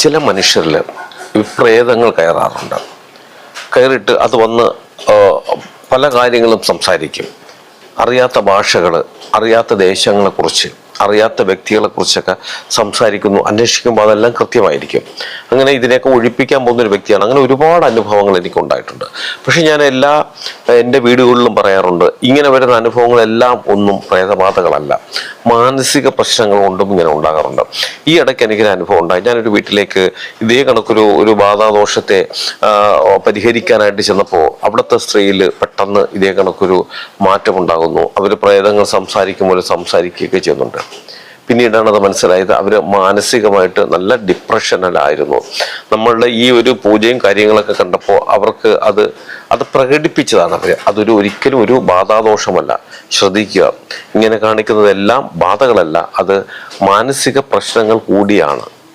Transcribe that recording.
ചില മനുഷ്യരിൽ പ്രേതങ്ങൾ കയറാറുണ്ട്. കയറിയിട്ട് അത് വന്ന് പല കാര്യങ്ങളും സംസാരിക്കും. അറിയാത്ത ഭാഷകൾ അറിയാത്ത ദേശങ്ങളെക്കുറിച്ച് അറിയാത്ത വ്യക്തികളെക്കുറിച്ചൊക്കെ സംസാരിക്കുന്നു അന്വേഷിക്കുമ്പോൾ അതെല്ലാം കൃത്യമായിരിക്കും. അങ്ങനെ ഇതിനെയൊക്കെ ഒഴിപ്പിക്കാൻ പോകുന്ന ഒരു വ്യക്തിയാണ്. അങ്ങനെ ഒരുപാട് അനുഭവങ്ങൾ എനിക്കുണ്ടായിട്ടുണ്ട്. പക്ഷേ ഞാൻ എല്ലാ എന്റെ വീടുകളിലും പറയാറുണ്ട് ഇങ്ങനെ വരുന്ന അനുഭവങ്ങളെല്ലാം ഒന്നും പ്രേതബാധകളല്ല. മാനസിക പ്രശ്നങ്ങൾ കൊണ്ടും ഇങ്ങനെ ഉണ്ടാകാറുണ്ട്. ഈ ഇടയ്ക്ക് എനിക്കൊരു അനുഭവം ഉണ്ടായി. ഞാനൊരു വീട്ടിലേക്ക് ഇതേ കണക്കൊരു ഒരു ബാധാദോഷത്തെ പരിഹരിക്കാനായിട്ട് ചെന്നപ്പോൾ അവിടുത്തെ സ്ത്രീയിൽ പെട്ടെന്ന് ഇതേ കണക്കൊരു മാറ്റമുണ്ടാകുന്നു. അവർ പ്രേതങ്ങൾ സംസാരിക്കുമ്പോൾ സംസാരിക്കുകയൊക്കെ ചെയ്യുന്നുണ്ട്. പിന്നീടാണ് അത് മനസ്സിലായത്. അവർ മാനസികമായിട്ട് നല്ല ഡിപ്രഷനിലായിരുന്നു. നമ്മളുടെ ഈ ഒരു പൂജയും കാര്യങ്ങളൊക്കെ കണ്ടപ്പോൾ അവർക്ക് അത് അത് പ്രകടിപ്പിച്ചതാണ് അവർ അതൊരു ഒരിക്കലും ഒരു ബാധാദോഷമല്ല. ശ്രദ്ധിക്കുക. ഇങ്ങനെ കാണിക്കുന്നതെല്ലാം ബാധകളല്ല. അത് മാനസിക പ്രശ്നങ്ങൾ കൂടിയാണ്.